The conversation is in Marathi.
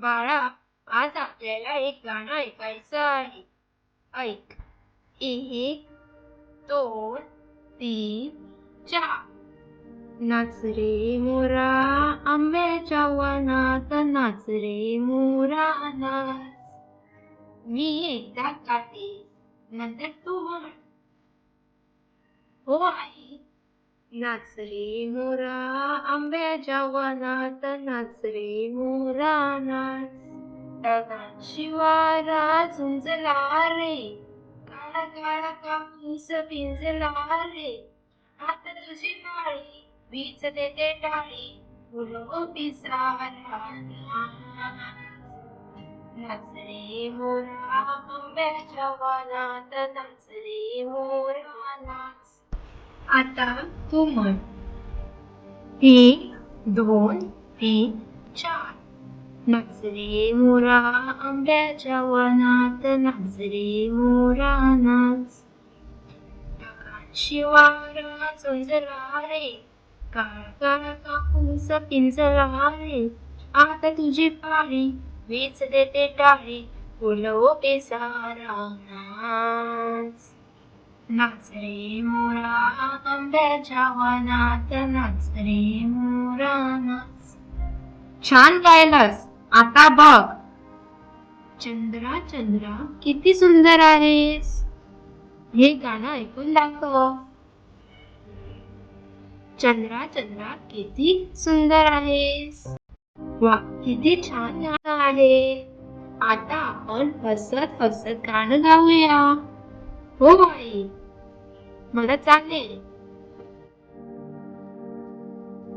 बाळा आज आपल्याला एक गाणं ऐकायचं आहे. ऐक. एक दोन तीन चार. नाच रे मोरा आंब्याच्या वनात नाच रे मोरा नाच. मी एकदा गाते नंतर तू म्हण. हो आहे नाच रे मोरा आंब्याच्या वनात नाच रे मोरा शिवारा झुंजला रे काळा काळा कापूस पिंजला रे आता तुझी माळी वीज देते टाळी फुलो पिसारा. नाच मोरा आंब्याच्या वनात नाचरे मोरा नाच. आता तू म्हण. एक दोन तीन चार. नाचरे मोरा आंब्याच्या वनात नाचरे मोरा नाच शिवारा झुंजला रे काळ कापूस पिंजला रे आता तुझी पाळी वीज देते टाळी फुलवते सारा नाच नाच रे मोरा आंब्याच्या वनात नाच रे मोरा नाच छान गायलास. आता बघ. चंद्रा चंद्रा किती सुंदर आहेस. हे गाणं ऐकून दाखव. चंद्रा चंद्रा किती सुंदर आहेस. वा किती छान गाणं आहे. आता आपण हसत हसत गाणं गाऊया. हो आई मला चालेल.